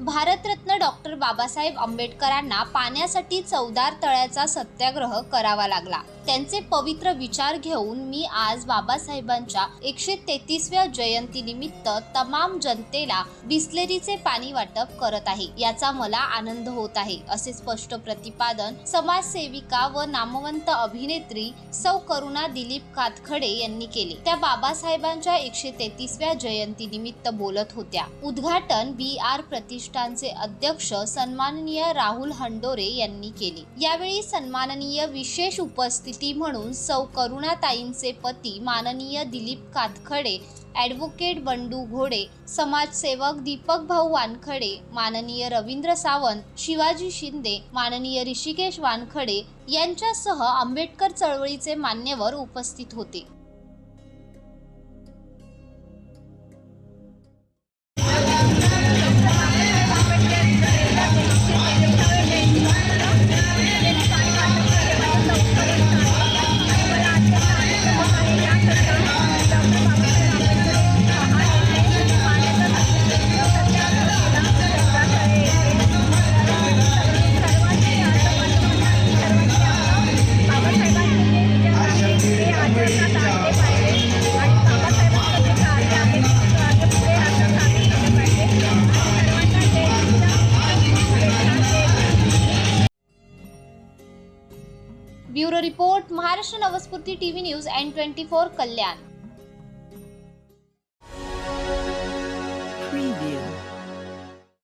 Bharat Ratna doctor Babasaheb आंबेडकरांना पाण्यासाठी चौदार तळ्याचा सत्याग्रह करावा लागला. त्यांचे पवित्र विचार घेऊन मी आज बाबासाहेबांच्या एकशे तेहतीसव्या जयंतीनिमित्त तमाम जनतेला बिस्लेरीचे पाणी वाटप करत आहे. याचा मला आनंद होत आहे असे स्पष्ट प्रतिपादन समाजसेविका व नामवंत अभिनेत्री सौ करुणा दिलीप कातखडे यांनी केले. त्या बाबासाहेबांच्या एकशे तेहतीसव्या जयंतीनिमित्त बोलत होत्या. उद्घाटन बी आर प्रतिष्ठानचे अध्यक्ष सन्माननीय राहुल हंडोरे यांनी केले. यावेळी सन्माननीय विशेष उपस्थिती म्हणून सौ. करुणाताईंचे पती माननीय दिलीप कातखडे ॲडव्होकेट बंडू घोडे समाजसेवक दीपक भाऊ वानखडे माननीय रवींद्र सावंत शिवाजी शिंदे माननीय ऋषिकेश वानखडे यांच्यासह आंबेडकर चळवळीचे मान्यवर उपस्थित होते. Bureau report Maharashtra Navsphurti TV news and twenty four Kalyan.